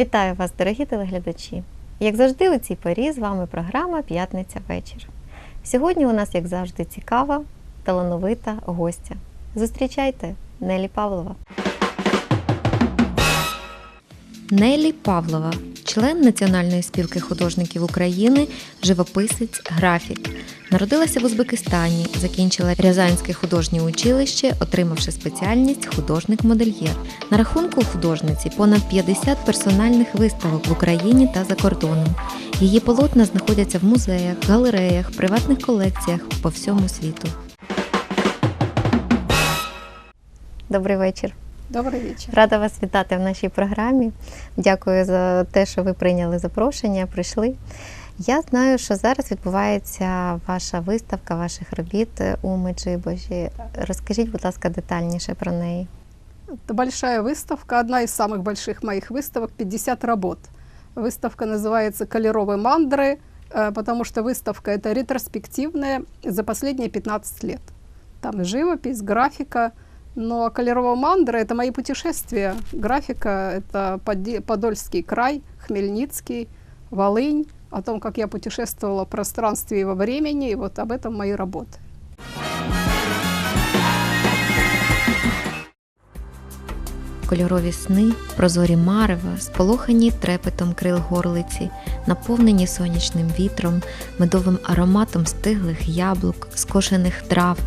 Вітаю вас, дорогі телеглядачі! Як завжди, у цій порі з вами програма П'ятниця вечір. Сьогодні у нас, як завжди, цікава, талановита гостя. Зустрічайте Нелі Павлова. Нелі Павлова, член Національної спілки художників України, живописець, графік. Народилася в Узбекистані, закінчила Рязанське художнє училище, отримавши спеціальність художник-модельєр. На рахунку художниці понад 50 персональних виставок в Україні та за кордоном. Її полотна знаходяться в музеях, галереях, приватних колекціях по всьому світу. Добрий вечір. Добрий вечір. Рада вас вітати в нашій програмі. Дякую за те, що ви прийняли запрошення, прийшли. Я знаю, що зараз відбувається ваша виставка ваших робіт у Меджибожі. Розкажіть, будь ласка, детальніше про неї. Это большая выставка, одна из самых больших моих выставок, 50 работ. Выставка называется «Колеровые мандры», э, потому что выставка это ретроспективная за последние 15 лет. Там и живопись, графика, но «Колеровые мандры» это мои путешествия. Графика это Поди- Подольский край, Хмельницкий, Волынь, о том, как я путешествовала в пространстве и во времени, и вот об этом мои работы. Кольорові сни, прозорі марева, сполохані трепетом крил горлиці, наповнені сонячним вітром, медовим ароматом стиглих яблук, скошених трав.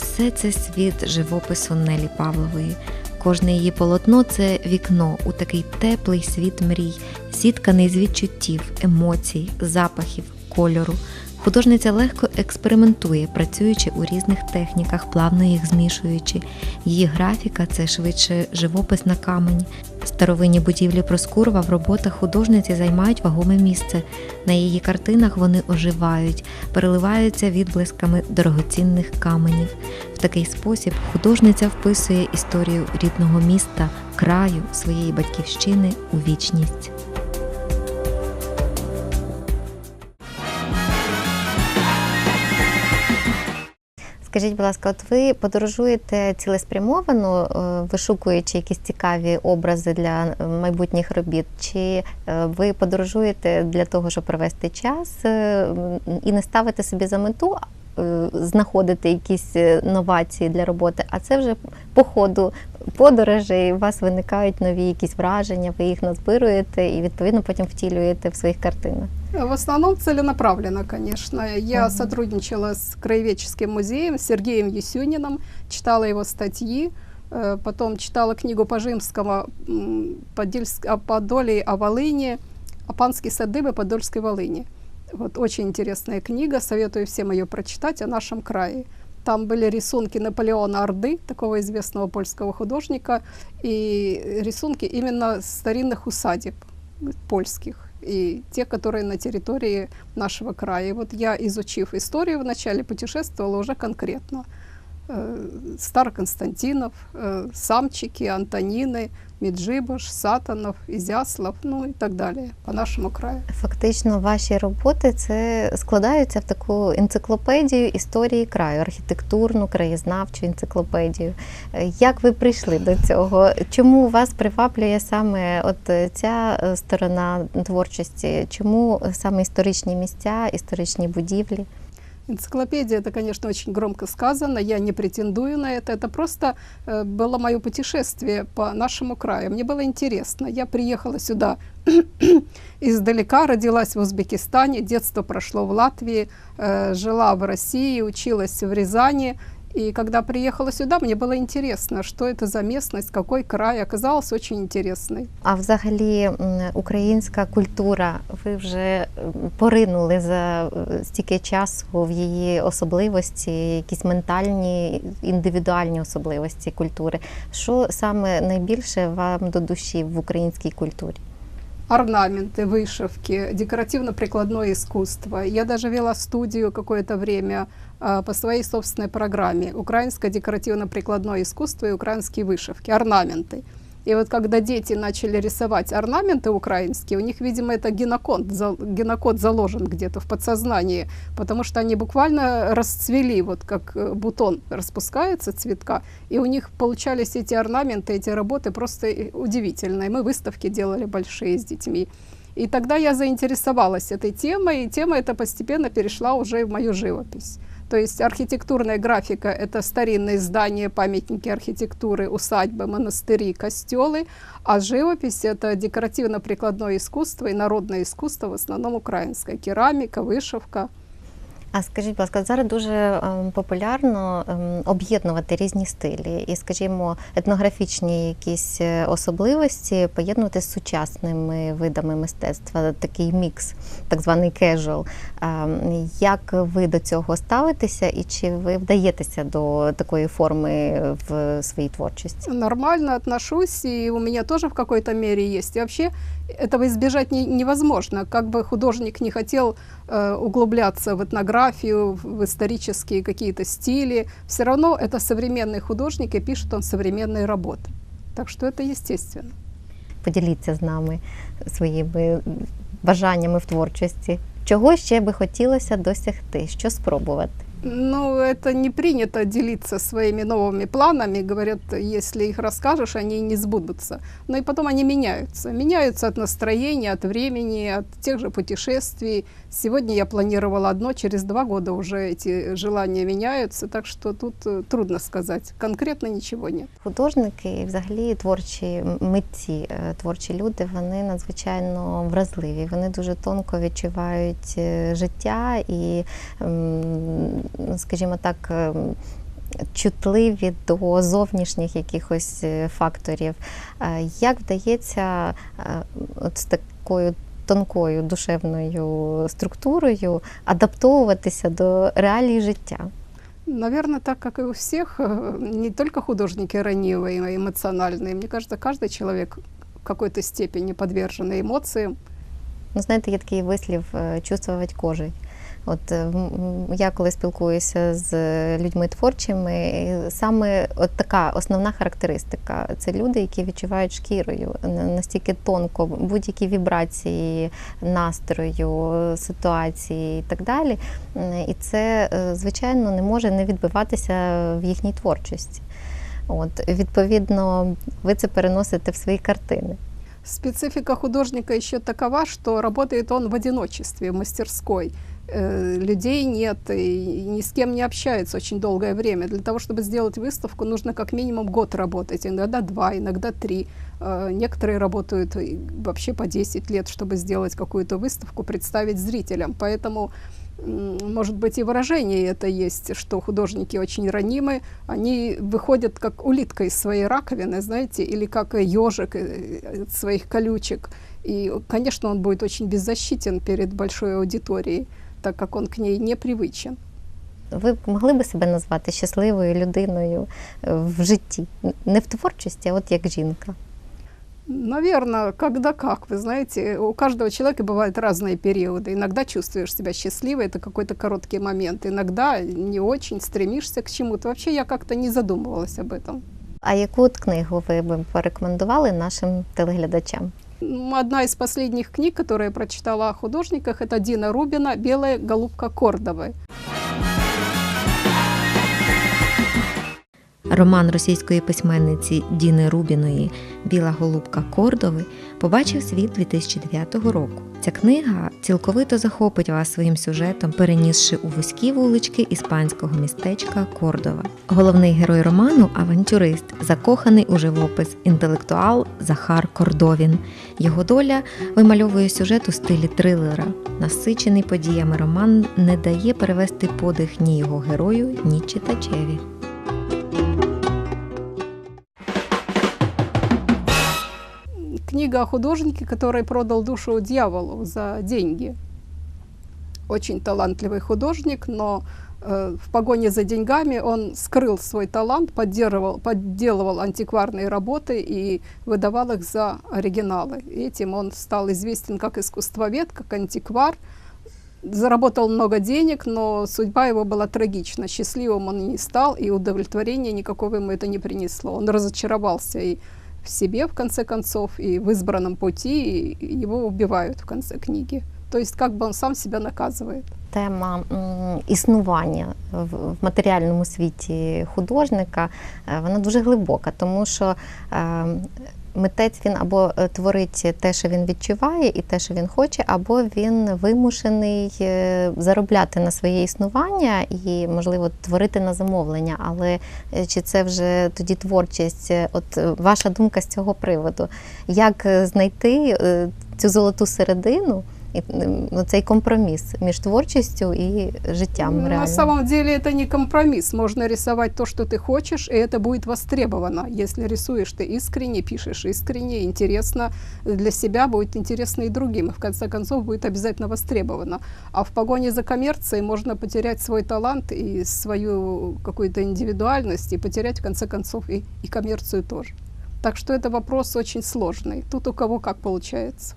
Все це світ живопису Нелі Павлової. Кожне її полотно це вікно у такий теплий світ мрій, зітканий з відчуттів, емоцій, запахів, кольору. Художниця легко експериментує, працюючи у різних техніках, плавно їх змішуючи. Її графіка це швидше живопис на камені. Старовинні будівлі Проскурова в роботах художниці займають вагоме місце. На її картинах вони оживають, переливаються відблисками дорогоцінних каменів. В такий спосіб художниця вписує історію рідного міста, краю, своєї батьківщини у вічність. Скажіть, будь ласка, от ви подорожуєте цілеспрямовано, е, вишукуючи якісь цікаві образи для е, майбутніх робіт? Чи е, ви подорожуєте для того, щоб провести час і не ставите собі за мету знаходити якісь новації для роботи? А це вже по ходу подорожей у вас виникають нові якісь враження, ви їх назбируєте і відповідно потім втілюєте в своїх картинах. В основном целенаправленно, конечно. Я Мгм. сотрудничала с Краеведческим музеем, с Сергеем Есюниным, читала его статьи, э, потом читала книгу Пожимского «Подельск- о Подоле, о Волыне, о панские садыбы Подольской Волыни. Вот очень интересная книга, советую всем ее прочитать о нашем крае. Там были рисунки Наполеона Орды, такого известного польского художника, и рисунки именно старинных усадеб польских и те, которые на территории нашего края. Вот я, изучив историю, вначале путешествовала уже конкретно. Э, Староконстантинов, э, Самчики, Антонины, Меджибош, Сатанов, Изяслав, ну и так далее по нашему краю. Фактично, ваші роботи це складаються в таку енциклопедію історії краю, архітектурну, краєзнавчу енциклопедію. Е, Як ви прийшли до цього? Чому вас приваблює саме от е, ця е, сторона творчості? Чому саме історичні місця, історичні будівлі? Энциклопедия, это, конечно, очень громко сказано, я не претендую на это. Это просто э, было мое путешествие по нашему краю. Мне было интересно. Я приехала сюда издалека, родилась в Узбекистане, детство прошло в Латвии, э, жила в России, училась в Рязани. И когда приехала сюда, мне было интересно, что это за местность, какой край. Оказалось очень интересной. А взагалі українська культура, ви вже поринули за е, стільки часу в її особливості, якісь ментальні, індивідуальні особливості культури. Що саме найбільше вам до душі в українській культурі? орнаменты, вышивки, декоративно-прикладное искусство. Я даже вела студию какое-то время а, по своей собственной программе. Украинское декоративно-прикладное искусство и украинские вышивки, орнаменты. И вот когда дети начали рисовать орнаменты украинские, у них, видимо, это генокод, за- генокод заложен где-то в подсознании, потому что они буквально расцвели, вот как э, бутон распускается цветка, и у них получались эти орнаменты, эти работы просто э, удивительные. Мы выставки делали большие с детьми. И тогда я заинтересовалась этой темой, и тема эта постепенно перешла уже в мою живопись. То есть архитектурная графика – это старинные здания, памятники архитектуры, усадьбы, монастыри, костелы, а живопись – это декоративно-прикладное искусство и народное искусство, в основном украинское, керамика, вышивка. а скажіть, будь ласка, зараз дуже ем, популярно ем, об'єднувати різні стилі і, скажімо, етнографічні якісь е, особливості поєднувати з сучасними видами мистецтва, такий мікс, так званий casual. Ем, Як ви до цього ставитеся, і чи ви вдаєтеся до такої форми в своїй творчості? Нормально отношусь, и у меня тоже в какой-то мере есть. И вообще этого избежать не- невозможно. Как бы художник не хотел э, углубляться в этнографию, в исторические какие-то стили, все равно это современный художник и пишет он современные работы. Так что это естественно. Поділіться з нами своїми бажаннями в творчості. Чого ще би хотілося досягти? Що спробувати? Ну, это не принято делиться своими новыми планами. Говорят, если их расскажешь, они не сбудутся. Но и потом они меняются. Меняются от настроения, от времени, от тех же путешествий. Сегодня я планировала одно, через два года уже эти желания меняются. Так что тут э, трудно сказать. Конкретно ничего нет. Художники, і взагалі творчі митці, е, творчі люди, вони надзвичайно вразливі. Вони дуже тонко відчувають е, життя і, м, скажімо так, ем, чутливі до зовнішніх якихось е, факторів. Е, Як вдається е, от з такою тонкою душевною структурою адаптовуватися до реалій життя? Наверное, так как и у всех, э, не только художники ранимые, а эмоциональные. Мне кажется, каждый человек в какой-то степени подвержен эмоциям. Ну, знаєте, є такий вислів е, чувствувати кожей. От е, я коли спілкуюся з людьми творчими, саме от така основна характеристика це люди, які відчувають шкірою на- настільки тонко будь-які вібрації настрою, ситуації і так далі. І це, е, звичайно, не може не відбиватися в їхній творчості. От, відповідно, ви це переносите в свої картини. Специфика художника еще такова, что работает он в одиночестве, в мастерской. Э, Людей нет, и ни с кем не общается очень долгое время. Для того, чтобы сделать выставку, нужно как минимум год работать, иногда два, иногда три. Э, Некоторые работают и вообще по 10 лет, чтобы сделать какую-то выставку, представить зрителям. Поэтому м, может быть, и выражение это есть, что художники очень ранимы, они выходят как улитка из своей раковины, знаете, или как ежик э, из своих колючек. И, конечно, он будет очень беззащитен перед большой аудиторией, так как он к ней не привычен. Ви б могли би себе назвати щасливою людиною е, в житті, не в творчості, а от як жінка. Наверное, когда как, вы знаете, у каждого человека бывают разные периоды. Иногда чувствуешь себя счастливой, это какой-то короткий момент. Иногда не очень стремишься к чему-то. Вообще я как-то не задумывалась об этом. А яку от книгу ви б порекомендували нашим телеглядачам? М, Одна из последних книг, которые я прочитала о художниках, это Дина Рубина «Белая голубка Кордовы». Роман російської письменниці Діни Рубіної Біла голубка Кордови побачив світ 2009 року. Ця книга цілковито захопить вас своїм сюжетом, перенісши у вузькі вулички іспанського містечка Кордова. Головний герой роману авантюрист, закоханий у живопис, інтелектуал Захар Кордовін. Його доля вимальовує сюжет у стилі трилера. Насичений подіями роман не дає перевести подих ні його герою, ні читачеві. Книга о художнике, который продал душу дьяволу за деньги. Очень талантливый художник, но э, в погоне за деньгами он скрыл свой талант, подделывал, подделывал антикварные работы и выдавал их за оригиналы. Этим он стал известен как искусствовед, как антиквар. Заработал много денег, но судьба его была трагична. Счастливым он не стал, и удовлетворения никакого ему это не принесло. Он разочаровался и в себе, в конце концов, и в избранном пути, и его убивают в конце книги. То есть как бы он сам себя наказывает. Тема існування в матеріальному світі художника е, вона дуже глибока, тому що е, митець він або е, творить те, що він відчуває, і те, що він хоче, або він вимушений е, заробляти на своє існування і, можливо, творити на замовлення. Але е, чи це вже тоді творчість? От ваша думка з цього приводу? Як знайти цю золоту середину? І м, ну, цей компроміс між творчістю і життям Ну, На реально. самом деле это не компромисс. Можно рисовать то, что ты хочешь, и это будет востребовано. Если рисуешь ты искренне, пишешь искренне, интересно для себя, будет интересно и другим. И в конце концов будет обязательно востребовано. А в погоне за коммерцией можно потерять свой талант и свою какую-то индивидуальность, и потерять в конце концов и, и коммерцию тоже. Так что это вопрос очень сложный. Тут у кого как получается.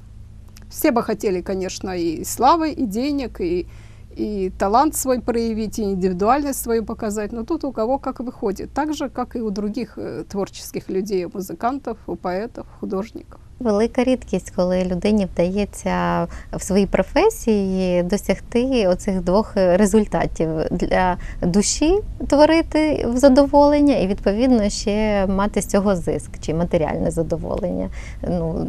Все бы хотели, конечно, и славы, и денег, и, и талант свой проявить, и индивидуальность свою показать, но тут у кого как выходит. Так же, как и у других э, творческих людей, у музыкантов, у поэтов, художников. Велика рідкість, коли людині вдається в своїй професії досягти оцих двох результатів для душі творити в задоволення, і відповідно ще мати з цього зиск чи матеріальне задоволення. Ну,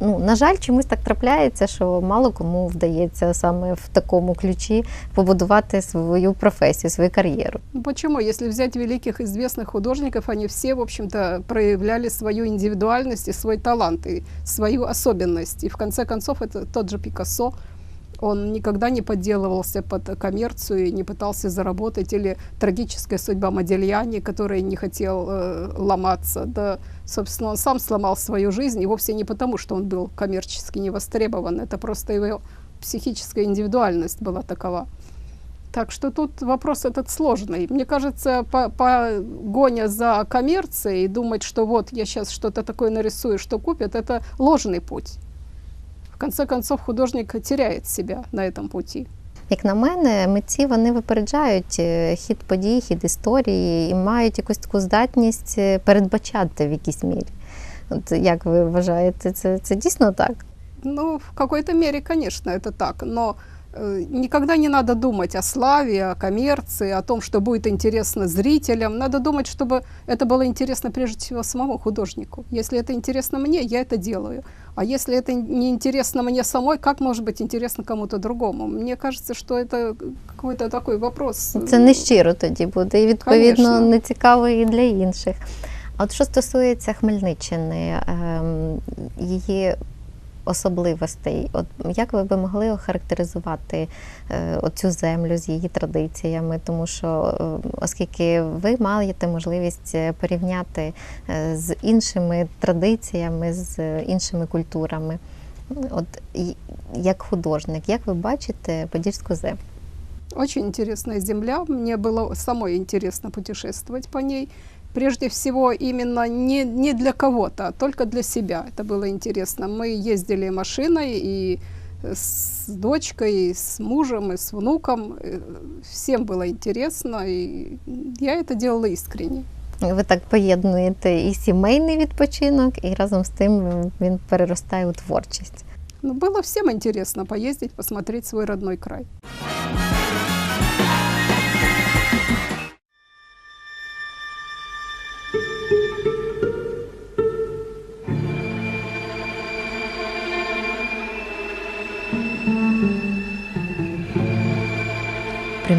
ну на жаль, чомусь так трапляється, що мало кому вдається саме в такому ключі побудувати свою професію, свою кар'єру. Ну, Почему? Если взять великих известных художников, они все, в общем-то, проявляли свою индивидуальность и свой талант, и свою особенность. И в конце концов, это тот же Пикассо, он никогда не подделывался под коммерцию и не пытался заработать, или трагическая судьба Модельяни, который не хотел э, ломаться. Да, собственно, он сам сломал свою жизнь, и вовсе не потому, что он был коммерчески не востребован, это просто его психическая индивидуальность была такова. Так что тут вопрос этот сложный. Мне кажется, по, погоня за коммерцией и думать, что вот я сейчас что-то такое нарисую, что купят, это ложный путь. В конце концов, художник теряет себя на этом пути. Як на мене, митці вони випереджають е, хід подій, хід історії і мають якусь таку здатність е, передбачати в якійсь мірі. От як ви вважаєте, це, це дійсно так? Ну, в какой-то мере, конечно, это так. Но э, никогда не надо думать о славе, о коммерции, о том, что будет интересно зрителям. Надо думать, чтобы это было интересно прежде всего самому художнику. Если это интересно мне, я это делаю. А если это не интересно мне самой, как может быть интересно кому-то другому? Мне кажется, что это какой-то такой вопрос. Це не щиро тоді буде, і відповідно Конечно. не цікаво і для інших. А От що стосується Хмельниччини, ем, її особливостей, от як ви би могли охарактеризувати е, цю землю з її традиціями? Тому що, е, оскільки ви маєте можливість е, порівняти з іншими традиціями, з іншими культурами, от як художник, як ви бачите Подільську землю? Очень интересная земля. Мне было самой интересно путешествовать по ней Прежде всего, именно не, не для кого-то, а только для себя. Это было интересно. Мы ездили машиной и с дочкой, и с мужем, и с внуком. Э, Всем было интересно, и я это делала искренне. Ви так поєднуєте і сімейний відпочинок, і разом з тим він переростає у творчість. Но было всем интересно поездить, посмотреть свой родной край.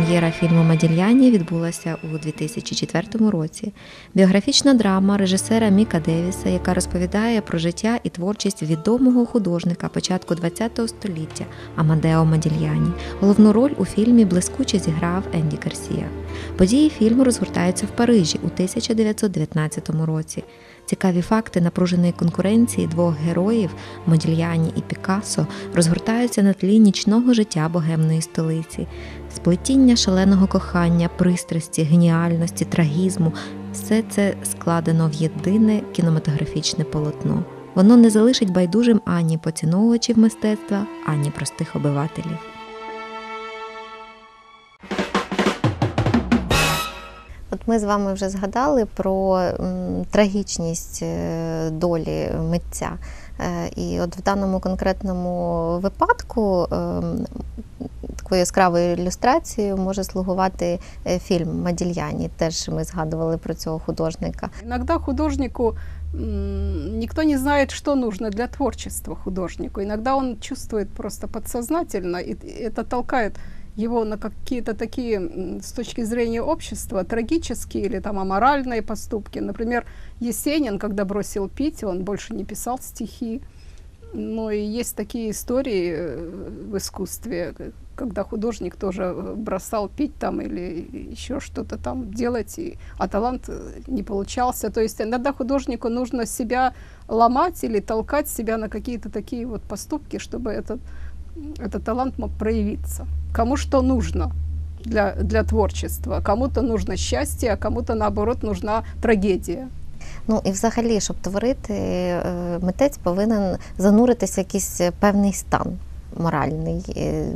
Прем'єра фільму Мадільяні відбулася у 2004 році. Біографічна драма режисера Міка Девіса, яка розповідає про життя і творчість відомого художника початку ХХ століття Амадео Мадільяні. Головну роль у фільмі блискуче зіграв Енді Гарсія. Події фільму розгортаються в Парижі у 1919 році. Цікаві факти напруженої конкуренції двох героїв Модільяні і Пікассо розгортаються на тлі нічного життя богемної столиці. Сплетіння шаленого кохання, пристрасті, геніальності, трагізму все це складено в єдине кінематографічне полотно. Воно не залишить байдужим ані поціновувачів мистецтва, ані простих обивателів. От Ми з вами вже згадали про трагічність е, долі митця. Е, І от в даному конкретному випадку ем, такою яскравою ілюстрацією може слугувати е, фільм Мадільяні. Теж ми згадували про цього художника. Иногда художнику м, никто не знает, что нужно для творчества художнику. Иногда он чувствует просто подсознательно, и это толкает его на какие-то такие, м, с точки зрения общества, трагические или там аморальные поступки. Например, Есенин, когда бросил пить, он больше не писал стихи. Ну и есть такие истории э, в искусстве, к- когда художник тоже э, бросал пить там или еще что-то там делать, и, а талант э, не получался. То есть иногда художнику нужно себя ломать или толкать себя на какие-то такие вот поступки, чтобы этот, этот талант мог проявиться. Кому что нужно для, для творчества. Кому-то нужно счастье, а кому-то наоборот нужна трагедія. Ну і взагалі, щоб творити, е, митець повинен зануритися в якийсь певний стан моральний. Е,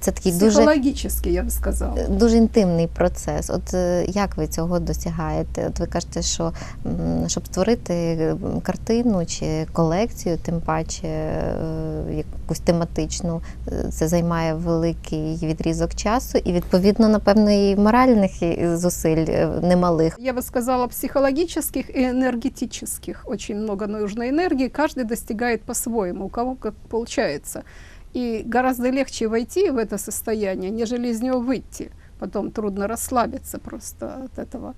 Це такий дуже, Психологически, я бы сказала. дуже інтимний процес. От е, як ви цього досягаєте? От ви кажете, що м, щоб створити е, картину чи колекцію, тим паче е, якусь тематичну, е, це займає великий відрізок часу, і відповідно, напевно, і моральних і зусиль е, немалих. Я бы сказала, психологических и энергетических. Очень много нужной энергии. Каждый достигает по-своему, у кого как получается. И гораздо легче войти в это состояние, нежели из него выйти. Потом трудно расслабиться просто от этого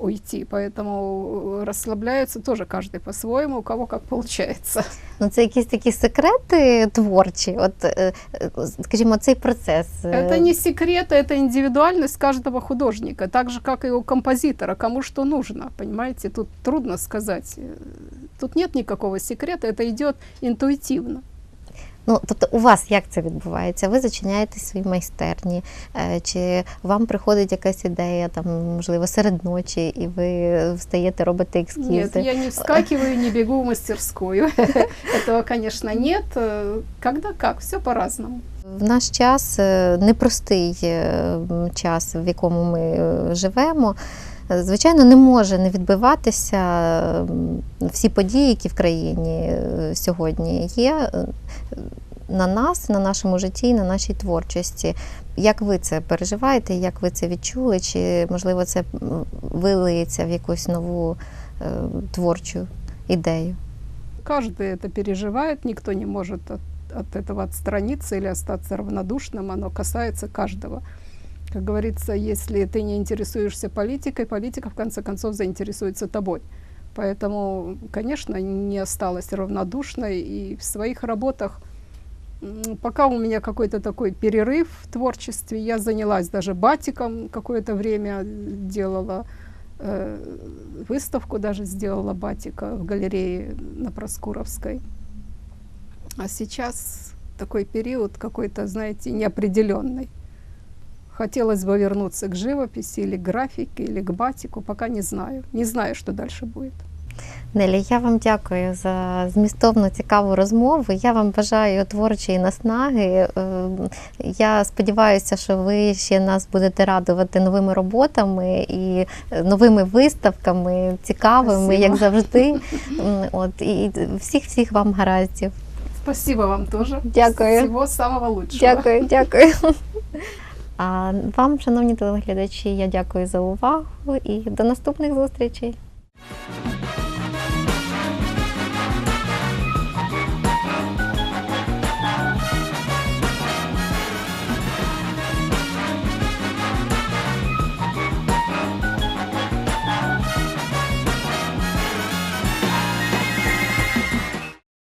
уйти. Поэтому э, расслабляются тоже каждый по-своему, у кого как получается. Ну, це якісь такі секрети творчі. От, е, е, скажімо, цей процес. е, Это не секрет, это индивидуальность каждого художника, так же, как и у композитора, кому что нужно, понимаете, тут трудно сказать. Э, Тут нет никакого секрета, это идет интуитивно. Ну, тобто, у вас як це відбувається? Ви зачиняєте свої майстерні, е, чи вам приходить якась ідея, там, можливо, серед ночі, і ви встаєте, робите ескізи? Нет, я не вскакиваю, не бегу в мастерскую. Этого, конечно, нет. Э, Когда как, все по-разному. В наш час е, непростий е, час, в якому ми живемо е, Звичайно, не може не відбиватися м, всі події, які в країні е, сьогодні є е, на нас, на нашому житті, і на нашій творчості. Як ви це переживаєте? Як ви це відчули? Чи можливо це м, вилиється в якусь нову е, творчу ідею? Каждый это переживает, никто не может от, от этого отстраниться или остаться равнодушным, оно касается каждого. Как говорится, если ты не интересуешься политикой, политика в конце концов заинтересуется тобой. Поэтому, конечно, не осталась равнодушной и в своих работах Пока у меня какой-то такой перерыв в творчестве, я занялась даже батиком какое-то время, делала э, выставку даже сделала батика в галерее на Проскуровской. А сейчас такой период какой-то, знаете, неопределенный. Хотелось бы вернуться к живописи или к графике, или к батику, пока не знаю. Не знаю, что дальше будет. Нелі, я вам дякую за змістовну цікаву розмову. Я вам бажаю творчої наснаги. Е, Я сподіваюся, що ви ще нас будете радувати новими роботами і новими виставками, цікавими, Спасибо. як завжди. От і всіх всіх вам гараздів. Спасибо вам тоже. Дякую. Всего самого лучшего. Дякую, дякую. А вам, шановні телеглядачі, я дякую за увагу і до наступних зустрічей.